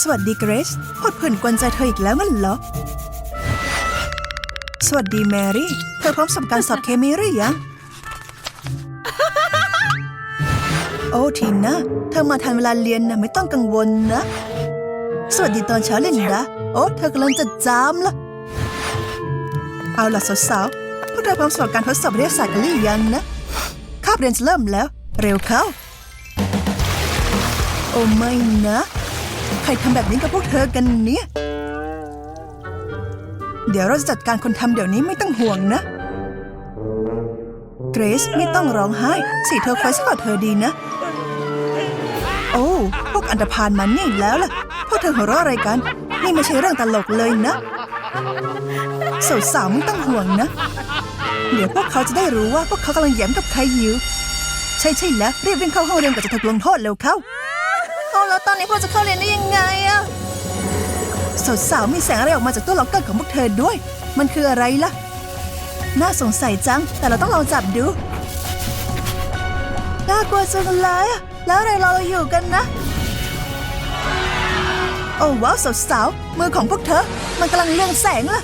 สวัสดีเกรซพดผื่นกวนใจเธออีกแล้วงั้นเหรอ สวัสดีแมรี่ เธอพร้อมสำหรับการสอบเคมีหรือยัง โอ้ทีน่าเธอมาทันเวลาเรียนนะไม่ต้องกังวลนะ สวัสดีตอนเช้าเล่นดาโอ้เธอกำลังจะจามละเอาล่ะสาวๆพวกเธอพร้อมสำหรับการทดสอบวิทยาศาสตร์กันหรือยังนะคาบเรียนจะเริ่มแล้ว เร็วเข้า โอ้ไม่นะ ใครทำแบบนี้กับพวกเธอกันเนี่ย เดี๋ยวเราจะจัดการคนทำเดี๋ยวนี้ไม่ต้องห่วงนะ เกรซไม่ต้องร้องไห้ สีเธอคอยสกอดเธอดีนะ โอ้พวกอันธพาลมานี่แล้วล่ะ พวกเธอหัวเราะอะไรกัน นี่ไม่ใช่เรื่องตลกเลยนะสาวๆไม่ต้องห่วงนะ เดี๋ยวพวกเขาจะได้รู้ว่าพวกเขากำลังแย้มกับใครอยู่ ใช่ใช่แล้วรีบวิ่งเข้าห้องเรียนก่อนจะถูกลงโทษเร็วเข้า แล้วตอนนี้พวกจะเข้าเรียนได้ยังไงอะสาวๆมีแสงอะไรออกมาจากตู้ล็อกเกอร์ของพวกเธอด้วย มันคืออะไรล่ะ น่าสงสัยจัง แต่เราต้องลองจับดู น่ากลัวจังเลยแล้วอะไรรอเราอยู่กันนะ โอ้ว้าวสาวๆมือของพวกเธอ มันกำลังเรืองแสงล่ะ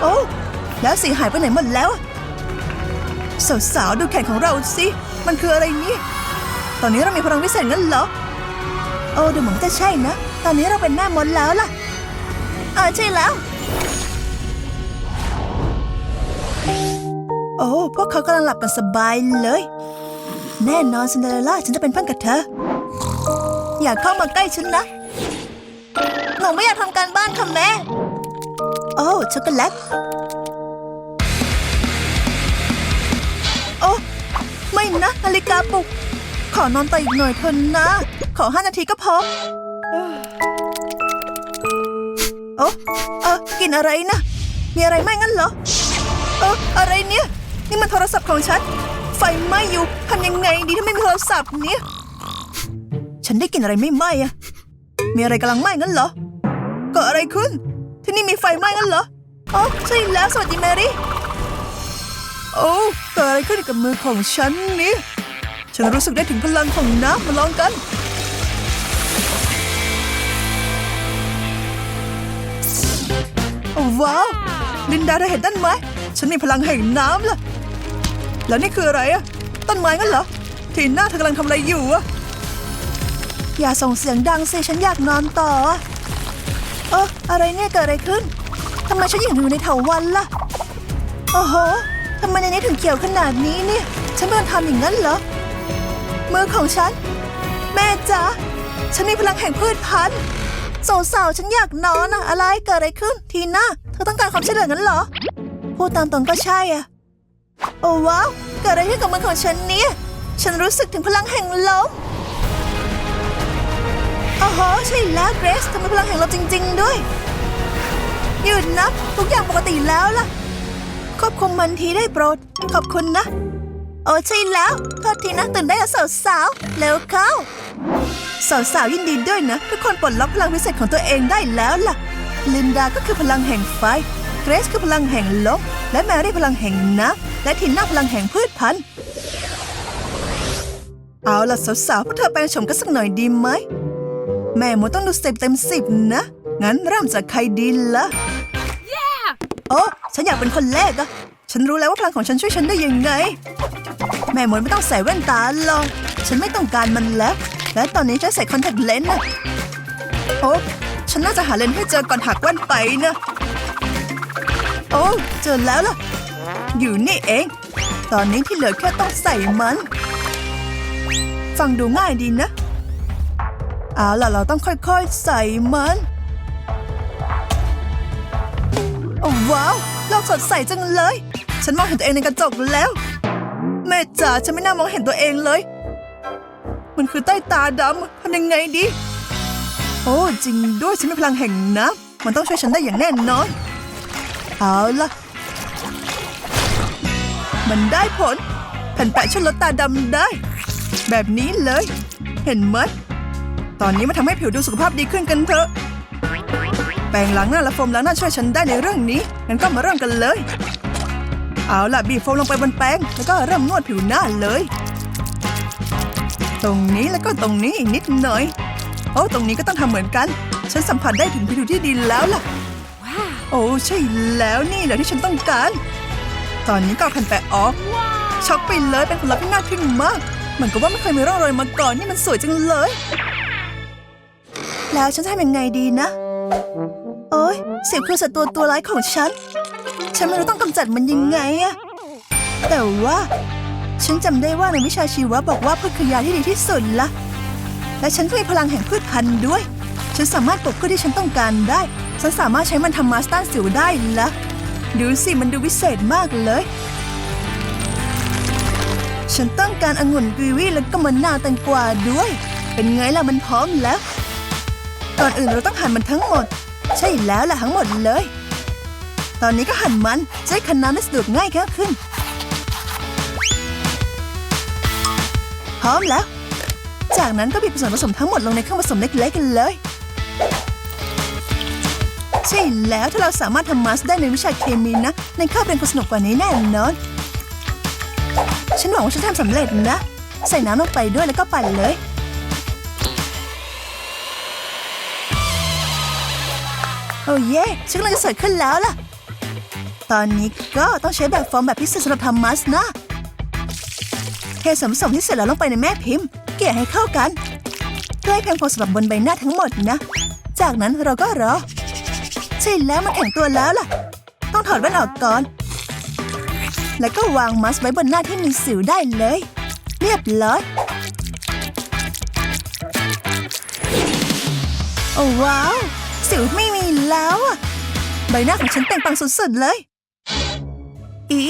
โอ้แล้วสีหายไปไหนหมดแล้วอะสาวๆดูแขนของเราสิ มันคืออะไรนี่ ตอนนี้เรามีพลังวิเศษงั้นเหรอ อ้ดูเหมือนจะใช่นะ ตอนนี้เราเป็นแม่มดแล้วล่ะอ่าใช่แล้ว โอ้พวกเขากำลังหลับกันสบายเลย แน่นอนซินเดอเรลล่าฉันจะเป็นเพื่อนกับเธอ อย่าเข้ามาใกล้ฉันนะ หนูไม่อยากทำการบ้านค่ะแม่ โอ้ช็อกโกแลตโอ้ไม่นะนาฬิกาปลุก ขอนอนต่ออีกหน่อยเถอะนะ ขอห้านาทีก็พอโอ้เออกินอะไรนะ มีอะไรไหมงั้นเหรอ เอออะไรเนี่ย นี่มันโทรศัพท์ของฉัน ไฟไหม้อยู่ทำยังไงดีถ้าไม่มีโทรศัพท์เนี่ย ฉันได้กินอะไรไม่ไหม้อะมีอะไรกำลังไหม้งั้นเหรอเกิดอะไรขึ้น ที่นี่มีไฟไหม้งั้นเหรออ๋อใช่แล้วสวัสดีแมรี่ โอ้เกิดอะไรขึ้นกับมือของฉันเนี่ย ฉันรู้สึกได้ถึงพลังของน้ำมาลองกัน โอ้ว้าว ลินดาเธอเห็นต้นไม้ฉันมีพลังแห่งน้ำล่ะ แล้วนี่คืออะไรอะต้นไม้งั้นเหรอ ทีน่าเธอกำลังทำอะไรอยู่อะอย่าส่งเสียงดังสิฉันอยากนอนต่อเอออะไรเนี่ยเกิดอะไรขึ้นทำไมฉันยังอยู่ในเถาวันล่ะโอ้โหทำไมในนี้ถึงเขียวขนาดนี้เนี่ย ฉันไม่ต้องทำอย่างนั้นเหรอ มือของฉัน แม่จ๋าฉันมีพลังแห่งพืชพันธุ์สาวๆฉันอยากนอนอะอะไรเกิดอะไรขึ้น ทีน่าเธอต้องการความช่วยเหลืองั้นเหรอ พูดตามตรงก็ใช่อะโอ้ว้าว เกิดอะไรขึ้นกับมือของฉันเนี่ย ฉันรู้สึกถึงพลังแห่งลมโอ้โหใช่แล้วเกรซทำไมพลังแห่งลมจริง ๆ ด้วย หยุดนะทุกอย่างปกติแล้วล่ะควบคุมมันทีได้โปรด ขอบคุณนะ โอ้ใช่แล้ว โทษทีนะตื่นได้แล้วสาวๆเร็วเข้า สาวๆยินดีด้วยนะ ทุกคนปลดล็อกพลังพิเศษของตัวเองได้แล้วล่ะ ลินดาก็คือพลังแห่งไฟ เกรซคือพลังแห่งลมและแมรี่พลังแห่งน้ำและทินน่าพลังแห่งพืชพันธุ์เอาล่ะสาวๆพวกเธอไปชมกันสักหน่อยดีไหม แม่มดต้องดูสิบเต็มสิบนะ งั้นเริ่มจากใครดีละ่ะโอ้ฉันอยากเป็นคนแรกอะฉันรู้แล้วว่าพลังของฉันช่วยฉันได้ยังไง แม่มดไม่ต้องใส่แว่นตาหรอกฉันไม่ต้องการมันแล้ว และตอนนี้ฉันใส่คอนแทคเลนส์นะโอ้ฉันน่าจะหาเลนส์ให้เจอก่อนหักแว่นไปนะโอ้เจอแล้วล่ะ อยู่นี่เอง ตอนนี้ที่เหลือแค่ต้องใส่มัน ฟังดูง่ายดีนะเอาล่ะเราต้องค่อยๆ ใส่มันโอ้ว้าวโลกสดใสจังเลย ฉันมองเห็นตัวเองในกระจกแล้ว แม่จ๋าฉันไม่น่ามองเห็นตัวเองเลย มันคือใต้ตาดำทำยังไงดี โอ้จริงด้วยฉันมีพลังแห่งน้ำมันต้องช่วยฉันได้อย่างแน่นอน เอาล่ะ มันได้ผล แผ่นแปะช่วยลดตาดำได้ แบบนี้เลย เห็นไหมตอนนี้มาทำให้ผิวดูสุขภาพดีขึ้นกันเถอะ แปรงล้างหน้าและโฟมล้างหน้าช่วยฉันได้ในเรื่องนี้งั้นก็มาเริ่มกันเลย เอาล่ะบีบโฟมลงไปบนแป้งแล้วก็เริ่มนวดผิวหน้าเลย ตรงนี้แล้วก็ตรงนี้อีกนิดหน่อย โออ้ตรงนี้ก็ต้องทำเหมือนกัน ฉันสัมผัสได้ถึงพิธีที่ดีแล้วล่ะ โอ้ใช่แล้วนี่แหละที่ฉันต้องการ ตอนนี้ก็เอาแผ่นแปะออก ช็อกไปเลยเป็นผลลัพธ์ที่น่าทึ่งมากเหมือนกับว่าไม่เคยมีร่องรอยมาก่อนนี่มันสวยจังเลย แล้วฉันจะทำยังไงดีนะ โอ้ยเสียงคือศัตรูตัวร้ายของฉัน ฉันไม่รู้ต้องกำจัดมันยังไงอะแต่ว่า ฉันจำได้ว่าในวิชาชีวะบอกว่าพืชคือยาที่ดีที่สุดละ และฉันก็มีพลังแห่งพืชพันธุ์ด้วย ฉันสามารถปลูกพืชที่ฉันต้องการได้ ฉันสามารถใช้มันทำมาสต้านสิวได้ละดูสิมันดูวิเศษมากเลย ฉันต้องการองุ่นกีวีแล้วก็มะนาวแตงกวาด้วย เป็นไงล่ะมันพร้อมแล้ว ก่อนอื่นเราต้องหั่นมันทั้งหมด ใช่แล้วล่ะทั้งหมดเลย ตอนนี้ก็หั่นมันจะให้คันน้ำได้สะดวกง่ายแค่ขึ้น พร้อมแล้ว จากนั้นก็บีบส่วนผสมทั้งหมดลงในเครื่องผสมเล็กๆกันเลย ใช่แล้วถ้าเราสามารถทำมาสได้ในวิชาเคมีนะ ในข้าวเป็นคนสนุกกว่านี้แน่นอน ฉันหวังว่าฉันทำสำเร็จนะ ใส่น้ำลงไปด้วยแล้วก็ปั่นเลยโอ้เย่ฉันกำลังจะสวยขึ้นแล้วล่ะ ตอนนี้ก็ต้องใช้แบบฟอร์มแบบพิเศษสำหรับทำมัสนะเทส่วนผสมที่เสร็จแล้วลงไปในแม่พิมพ์ เกลี่ยให้เข้ากันเพื่อให้เพียงพอสำหรับบนใบหน้าทั้งหมดนะ จากนั้นเราก็รอ ใช่แล้วมันแข็งตัวแล้วล่ะ ต้องถอดแว่นออกก่อน แล้วก็วางมัสไว้บนหน้าที่มีสิวได้เลย เรียบร้อยโอ้ว้าว สิวไม่มีแล้วอะใบหน้าของฉันเปล่งปังสุดๆเลย อี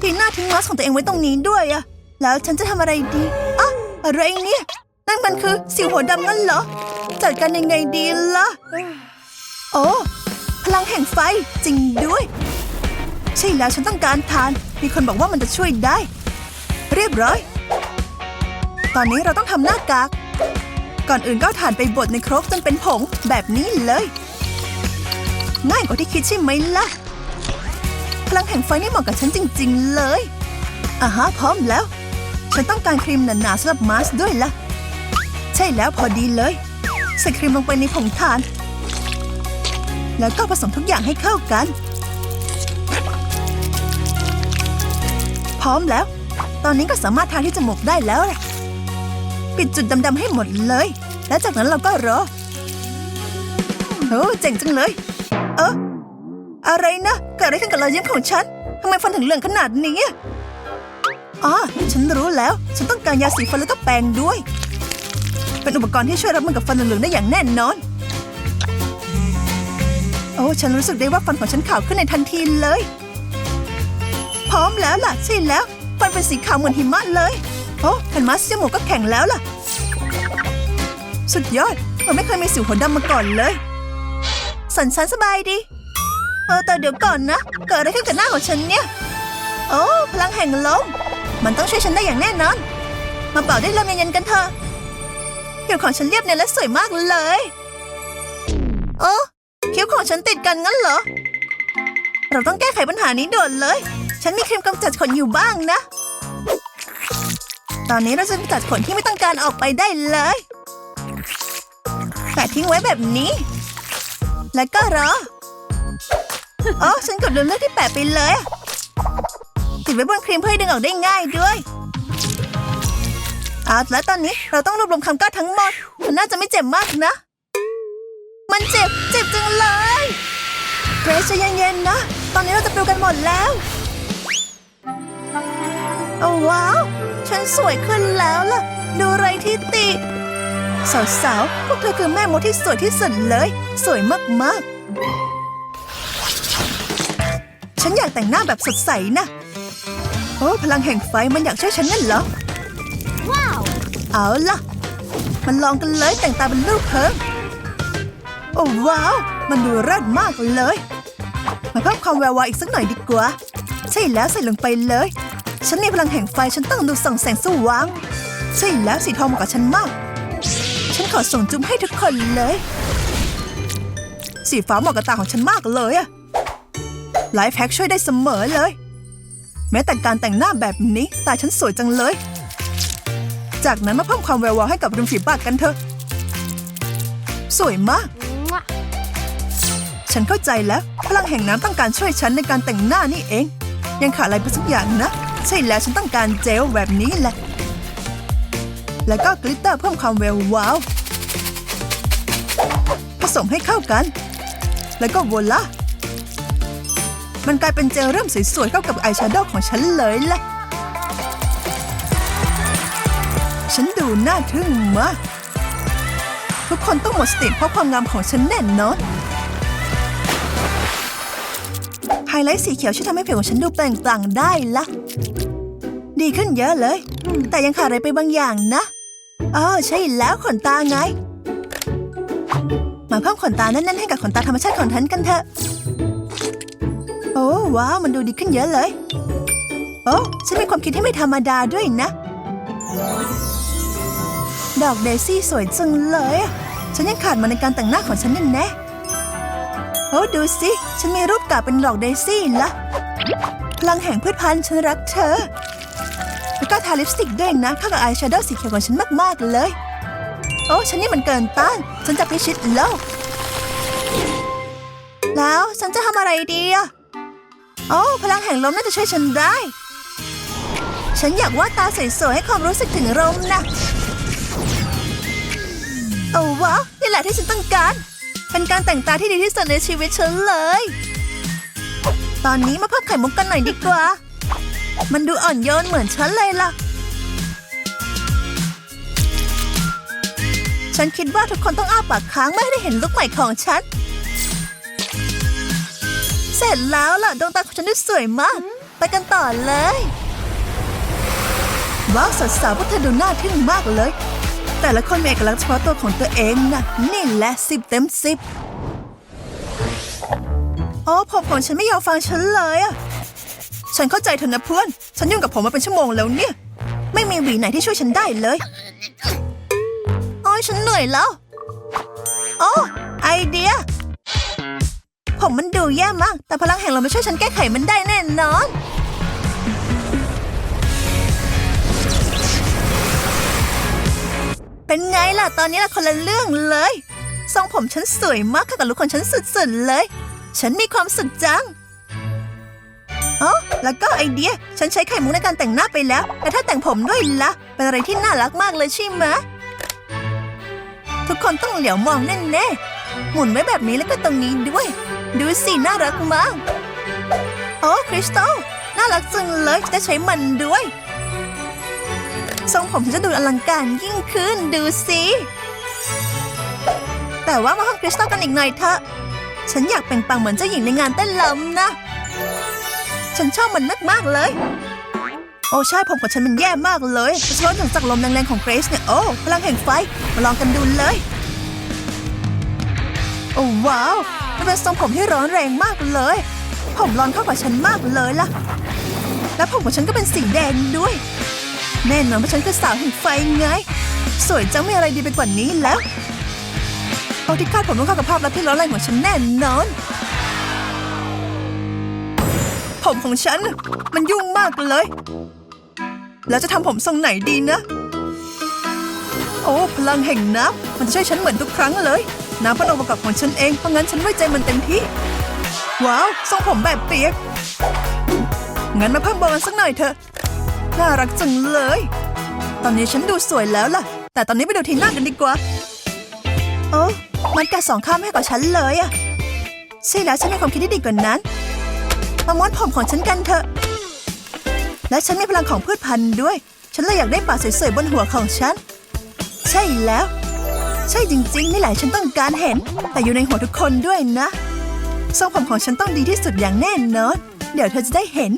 ทีหน้าทิ้งมัสก์ของตัวเองไว้ตรงนี้ด้วยอะแล้วฉันจะทำอะไรดีอะอะไรเนี่ย นั่นมันคือสิวหัวดำนั่นเหรอ จัดการยังไงดีล่ะ โอ้ พลังแห่งไฟจริงด้วย ใช่แล้วฉันต้องการทาน มีคนบอกว่ามันจะช่วยได้ เรียบร้อย ตอนนี้เราต้องทำหน้ากาก ก่อนอื่นก็ถ่านไปบดในครกจนเป็นผงแบบนี้เลย ง่ายกว่าที่คิดใช่ไหมล่ะ พลังแห่งไฟนี่เหมาะกับฉันจริง ๆ เลยอ่าฮะพร้อมแล้ว ฉันต้องการครีมหนาๆสำหรับมาสด้วยล่ะ ใช่แล้วพอดีเลย ใส่ครีมลงไปในผงถ่าน แล้วก็ผสมทุกอย่างให้เข้ากัน พร้อมแล้ว ตอนนี้ก็สามารถทาที่จมูกได้แล้วล่ะปิดจุดดำๆให้หมดเลย และจากนั้นเราก็รอโอ้เจ๋งจังเลย เออ อะไรนะเกิดอะไรขึ้นกับรอยยิ้มของฉันทำไมฟันถึงเหลืองขนาดนี้อ๋อฉันรู้แล้ว ฉันต้องการยาสีฟันแล้วก็แปรงด้วย เป็นอุปกรณ์ที่ช่วยรับมือกับฟันเหลืองได้อย่างแน่นอน โอ้ฉันรู้สึกได้ว่าฟันของฉันขาวขึ้นในทันทีเลย พร้อมแล้วล่ะใช่แล้ว ฟันเป็นสีขาวเหมือนหิมะเลย โอ้แผ่นมาสก์จมูกก็แข็งแล้วล่ะ สุดยอดมันไม่เคยมีสิวหัวดำมาก่อนเลย สันสันสบายดี เออแต่เดี๋ยวก่อนนะ เกิดอะไรขึ้นกับหน้าของฉันเนี่ย โอ้พลังแห่งลม มันต้องช่วยฉันได้อย่างแน่นอน มาเป่าได้ลมเย็นๆกันเถอะผิวของฉันเรียบเนียนและสวยมากเลยโอ้คิ้วของฉันติดกันงั้นเหรอ เราต้องแก้ไขปัญหานี้ด่วนเลย ฉันมีครีมกำจัดขนอยู่บ้างนะ ตอนนี้เราจะกำจัดขนที่ไม่ต้องการออกไปได้เลยแปะทิ้งไว้แบบนี้ แล้วก็รอ อ๋อฉันกดลืมเลือกที่แปะไปเลย ติดไว้บนครีมเพื่อให้ดึงออกได้ง่ายด้วยเอาแล้วตอนนี้เราต้องรวบรวมคำก้าวทั้งหมด มันน่าจะไม่เจ็บมากนะ มันเจ็บ เจ็บจังเลยเกรซใจเย็นๆนะ ตอนนี้เราจะปลิวกันหมดแล้ว โอ้ว้าว ฉันสวยขึ้นแล้วล่ะ ดูไรที่ติดสาวๆ พวกเธอคือแม่มดที่สวยที่สุดเลย สวยมากๆ ฉันอยากแต่งหน้าแบบสดใสนะ โอ้พลังแห่งไฟมันอยากช่วยฉันนั่นเหรอ ว้าว เอาล่ะ มันลองกันเลยแต่งตาเป็นลูกเพิ่มโอ้ว้าว มันดูเลิศมากเลย มาเพิ่มความแวววาวอีกสักหน่อยดีกว่า ใช่แล้วใส่ลงไปเลย ฉันมีพลังแห่งไฟฉันต้องดูส่องแสงสว่าง ใช่แล้วสีทองเหมาะกับฉันมาก ฉันขอส่งจุ๊บให้ทุกคนเลย สีฟ้าเหมาะกับตาของฉันมากเลยอะ ไลฟ์แพ็กช่วยได้เสมอเลย แม้แต่การแต่งหน้าแบบนี้ตาฉันสวยจังเลย จากนั้นมาเพิ่มความแวววาวให้กับริมฝีปากกันเถอะ สวยมาก ฉันเข้าใจแล้ว พลังแห่งน้ำต้องการช่วยฉันในการแต่งหน้านี่เอง ยังขาดอะไรไปสักอย่างนะ ใช่แล้วฉันต้องการเจลแบบนี้แหละ แล้วก็กลิตเตอร์เพิ่มความแวววาว ผสมให้เข้ากัน แล้วก็โวลา มันกลายเป็นเจลเริ่มสวยๆเข้ากับอายแชโดว์ของฉันเลยแหละฉันดูน่าทึ่งมาก ทุกคนต้องหมดสติเพราะความงามของฉันแน่นอนไฮไลท์สีเขียวช่วยทำให้ผิวของฉันดูเปล่งปลั่งได้ละ ดีขึ้นเยอะเลย แต่ยังขาดอะไรไปบางอย่างนะอ๋อใช่แล้วขนตาไง มาเพิ่มขนตาแน่นๆให้กับขนตาธรรมชาติของฉันกันเถอะ โอ้ว้าวมันดูดีขึ้นเยอะเลย โอ้ฉันมีความคิดที่ไม่ธรรมดาด้วยนะ ดอกเดซี่สวยจังเลย ฉันยังขาดมันในการแต่งหน้าของฉันแน่แน่โอ้ดูสิ ฉันมีรูปกาเป็นดอกเดซี่ละพลังแห่งพืชพันธุ์ฉันรักเธอ แล้วก็ทาลิปสติกด้วยนะเข้ากับอายแชโดว์สีเขียวของฉันมากๆเลย โอ้ฉันนี่มันเกินต้าน ฉันจะพิชิตโลกแล้วฉันจะทำอะไรดีอะ โอ้พลังแห่งลมน่าจะช่วยฉันได้ ฉันอยากวาดตาสวยๆให้ความรู้สึกถึงลมนะโอ้ว้าวนี่แหละที่ฉันต้องการ เป็นการแต่งตาที่ดีที่สุดในชีวิตฉันเลย ตอนนี้มาพิ่มไข่มุกกันหน่อยดีกว่า มันดูอ่อนโยนเหมือนฉันเลยล่ะ ฉันคิดว่าทุกคนต้องอ้าปากค้างไม่ให้ได้เห็นลุคใหม่ของฉัน เสร็จแล้วล่ะดวงตาของฉันดูสวยมาก ไปกันต่อเลย ว้าวสาวๆพวกเธอดูน่าทึ่งมากเลย แต่ละคนมีเอกลักษณ์เฉพาะตัวของตัวเองนะนี่แหละสิบเต็มสิบโอ้ผมของฉันไม่ยอมฟังฉันเลยอะฉันเข้าใจเธอนะเพื่อน ฉันยุ่งกับผมมาเป็นชั่วโมงแล้วเนี่ย ไม่มีหวีไหนที่ช่วยฉันได้เลยโอ้ยฉันเหนื่อยแล้ว โอ้ไอเดีย ผมมันดูแย่มาก แต่พลังแห่งลมมาช่วยฉันแก้ไขมันได้แน่นอนเป็นไงล่ะ ตอนนี้ละคนละเรื่องเลย ทรงผมฉันสวยมากเข้ากับลุคของฉันสุดๆเลย ฉันมีความสุขจังอ๋อแล้วก็ไอเดีย ฉันใช้ไข่มุกในการแต่งหน้าไปแล้ว แต่ถ้าแต่งผมด้วยละ่ะ เป็นอะไรที่น่ารักมากเลยใช่ไหมทุกคนต้องเหลียวมองแน่ๆหมุนไว้แบบนี้แล้วก็ตรงนี้ด้วย ดูสิน่ารักมาก โอ้คริสตัลน่ารักจังเลยจะใช้มันด้วย ทรงผมฉันจะดูอลังการยิ่งขึ้นดูสิแต่ว่ามาห้องคริสตัลกันอีกหน่อยเถอะ ฉันอยากเปล่งปังเหมือนเจ้าหญิงในงานเต้นลำนะ ฉันชอบมันมากๆเลย โอ้ใช่ผมของฉันมันแย่มากเลยเพราะฉะนั้นจากลมแรงๆของเกรซเนี่ย โอ้พลังแห่งไฟ มาลองกันดูเลย โอ้ว้าว เป็นทรงผมที่ร้อนแรงมากเลย ผมร้อนเข้ากับฉันมากเลยล่ะ และผมของฉันก็เป็นสีแดงด้วย แน่นอนว่าฉันคือสาวแห่งไฟไง สวยจังไม่อะไรดีไปกว่านี้แล้วเอาที่คาดผมต้องเข้ากับภาพลักษณ์ที่ร้อนแรงของฉันแน่นอน ผมของฉันมันยุ่งมากเลย แล้วจะทำผมทรงไหนดีนะ โอ้พลังแห่งน้ำมันจะช่วยฉันเหมือนทุกครั้งเลย น้ำเป็นองค์ประกอบของฉันเอง เพราะงั้นฉันไว้ใจมันเต็มที่ ว้าวทรงผมแบบเปียก งั้นมาเพิ่มโบมันสักหน่อยเถอะ น่ารักจังเลย ตอนนี้ฉันดูสวยแล้วล่ะ แต่ตอนนี้ไปดูทีหน้ากันดีกว่า โอ้มันกัดสองข้ามให้กับฉันเลยอะใช่แล้วฉันมีความคิดที่ดีกว่านั้น มาม้วนผมของฉันกันเถอะ และฉันมีพลังของพืชพันธุ์ด้วย ฉันเลยอยากได้ป่าสวยๆบนหัวของฉัน ใช่แล้ว ใช่จริงๆ นี่แหละฉันต้องการเห็น แต่อยู่ในหัวทุกคนด้วยนะทรงผมของฉันต้องดีที่สุดอย่างแน่นอน เดี๋ยวเธอจะได้เห็น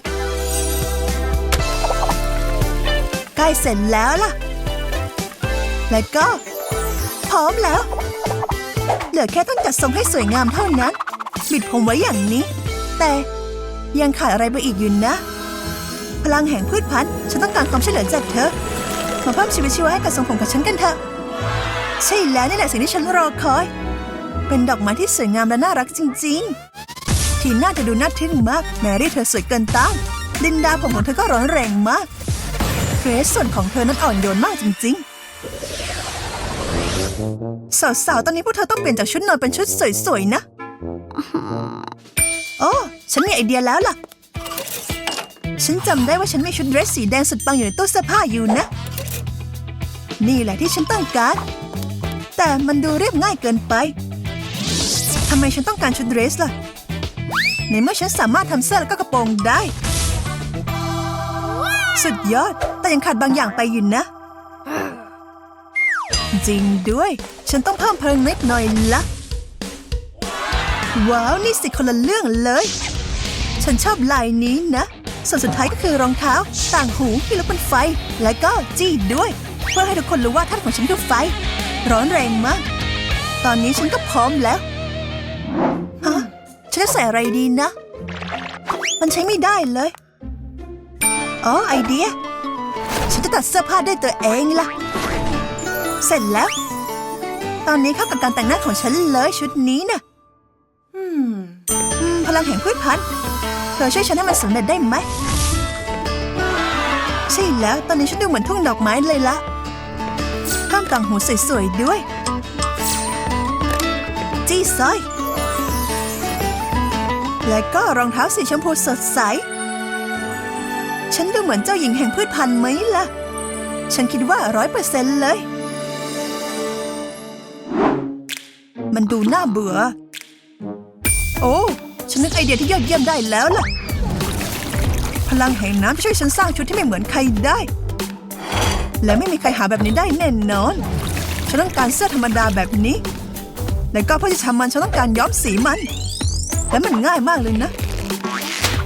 ใกล้เสร็จแล้วล่ะ และก็ พร้อมแล้ว เหลือแค่ต้องจัดทรงให้สวยงามเท่านั้น บิดผมไว้อย่างนี้ แต่ยังขาดอะไรไปอีกอยู่นะ พลังแห่งพืชพันธุ์ ฉันต้องการความช่วยเหลือจากเธอ มาเพิ่มชีวิตชีวาให้กับทรงผมของฉันกันเถอะ ใช่แล้วนี่แหละสิ่งที่ฉันรอคอย เป็นดอกไม้ที่สวยงามและน่ารักจริง ๆ ทีน่าจะดูน่าทึ่งมาก แมรี่เธอสวยเกินต้านลินดาผมของเธอก็ร้อนแรงมากเกรซส่วนของเธอนั้นอ่อนโยนมากจริง ๆ สาวๆ ตอนนี้พวกเธอต้องเปลี่ยนจากชุดนอนเป็นชุดสวยๆ นะ โอ้ ฉันมีไอเดียแล้วล่ะ ฉันจำได้ว่าฉันมีชุดเดรสสีแดงสุดปังอยู่ในตู้เสื้อผ้าอยู่นะ นี่แหละที่ฉันต้องการ แต่มันดูเรียบง่ายเกินไป ทำไมฉันต้องการชุดเดรสล่ะ ในเมื่อฉันสามารถทำเสื้อแล้วก็กระโปรงได้ สุดยอด แต่ยังขาดบางอย่างไปอยู่นะ จริงด้วย ฉันต้องเพิ่มเพลิงนิดหน่อยละว้าว นี่สิคนละเรื่องเลย ฉันชอบลายนี้นะ ส่วนสุดท้ายก็คือรองเท้า ต่างหูที่ลุกเป็นไฟ และก็จี้ด้วย เพื่อให้ทุกคนรู้ว่าท่าตุของฉันคือไฟ ร้อนแรงมาก ตอนนี้ฉันก็พร้อมแล้ว ฮะ ฉันจะใส่อะไรดีนะ มันใช้ไม่ได้เลย อ๋อ ไอเดีย ฉันจะตัดเสื้อผ้าด้วยตัวเองล่ะ เสร็จแล้ว ตอนนี้เข้ากับการแต่งหน้าของฉันเลยชุดนี้น่ะอืมพลังแห่งพืชพันธุ์เธอช่วยฉันให้มันสำเร็จได้ไหม ใช่แล้ว ตอนนี้ฉันดูเหมือนทุ่งดอกไม้เลยละข้าม ต่างหูสวยๆด้วย จี้สร้อย และก็รองเท้าสีชมพูสดใส ฉันดูเหมือนเจ้าหญิงแห่งพืชพันธุ์ไหมล่ะ ฉันคิดว่าร้อยเปอร์เซ็นต์เลย มันดูน่าเบื่อ โอ้ ฉันนึกไอเดียที่ยอดเยี่ยมได้แล้วล่ะ พลังแห่งน้ำช่วยฉันสร้างชุดที่ไม่เหมือนใครได้ และไม่มีใครหาแบบนี้ได้แน่นอน ฉันต้องการเสื้อธรรมดาแบบนี้ และก็เพื่อจะทำมันฉันต้องการย้อมสีมัน และมันง่ายมากเลยนะ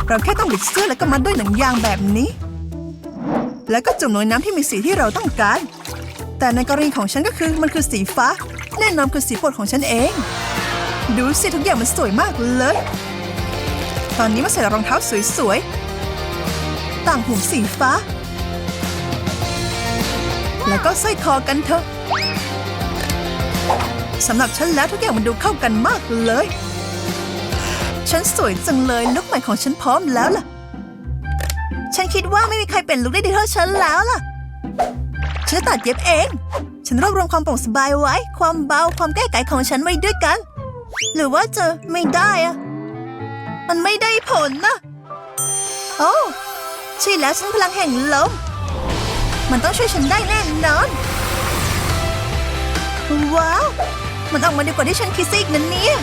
เราแค่ต้องบิดเสื้อแล้วก็มัดด้วยหนังยางแบบนี้ แล้วก็จุ่มลงนน้ำที่มีสีที่เราต้องการ แต่ในกรณีของฉันก็คือมันคือสีฟ้า แน่นอนคือสีโปรดของฉันเอง ดูสิทุกอย่างมันสวยมากเลย ตอนนี้มาใส่รองเท้าสวยๆ ต่างหูสีฟ้า แล้วก็สร้อยคอกันเถอะสำหรับฉันแล้วทุกอย่างมันดูเข้ากันมากเลย ฉันสวยจังเลยลุคใหม่ของฉันพร้อมแล้วล่ะ ฉันคิดว่าไม่มีใครเป็นลุคได้ดีเท่าฉันแล้วล่ะ ฉันตัดเย็บเอง ฉันรวบรวมความโปร่งสบายไว้ ความเบา ความแก้ไขของฉันไว้ด้วยกัน หรือว่าจะไม่ได้อะมันไม่ได้ผลนะ โอ้ใช่แล้วฉันพลังแห่งลม มันต้องช่วยฉันได้แน่นอน ว้าว มันออกมาดีกว่าที่ฉันคิดซะอีกนะเนี่ย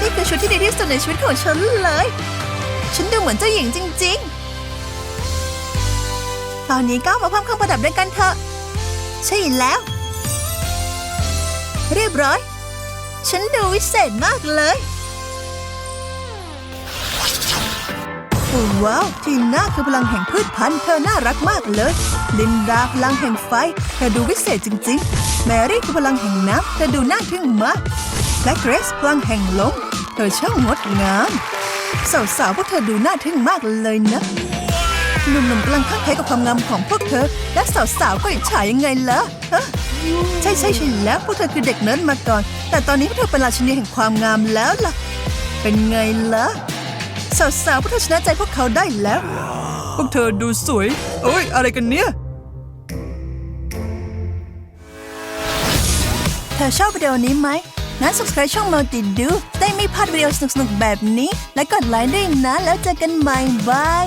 นี่คือชุดที่ดีที่สุดในชีวิตของฉันเลย ฉันดูเหมือนเจ้าหญิงจริง ๆ ตอนนี้ก็มาเพิ่มเครื่องประดับด้วยกันเถอะ ใช่แล้ว เรียบร้อย ฉันดูวิเศษมากเลย ว้าวทีน่าคือพลังแห่งพืชพันธุ์เธอน่ารักมากเลย ลินดาพลังแห่งไฟ เธอดูวิเศษจริง ๆ แมรี่คือพลังแห่งน้ำเธอดูน่าทึ่งมาก และเกรซพลังแห่งลมเธอช่างงดงามสาวๆพวกเธอดูน่าทึ่งมากเลยนะหนุ่มๆกำลังข้างใครกับความงามของพวกเธอ และสาวๆก็อิจฉายังไงล่ะฮะใช่ใช่ใช่แล้วพวกเธอคือเด็กเนิร์ดมาก่อน แต่ตอนนี้พวกเธอเป็นราชินีแห่งความงามแล้วล่ะ เป็นไงล่ะ สาวๆพวกเธอชนะใจพวกเขาได้แล้ว พวกเธอดูสวยโอ้ยอะไรกันเนี่ย เธอชอบวิดีโอนี้ไหมงั้น subscribe ช่อง Multi Do ได้ไม่พลาดวิดีโอสนุกๆแบบนี้ และกดไลค์ด้วยนะ แล้วเจอกันใหม่บาย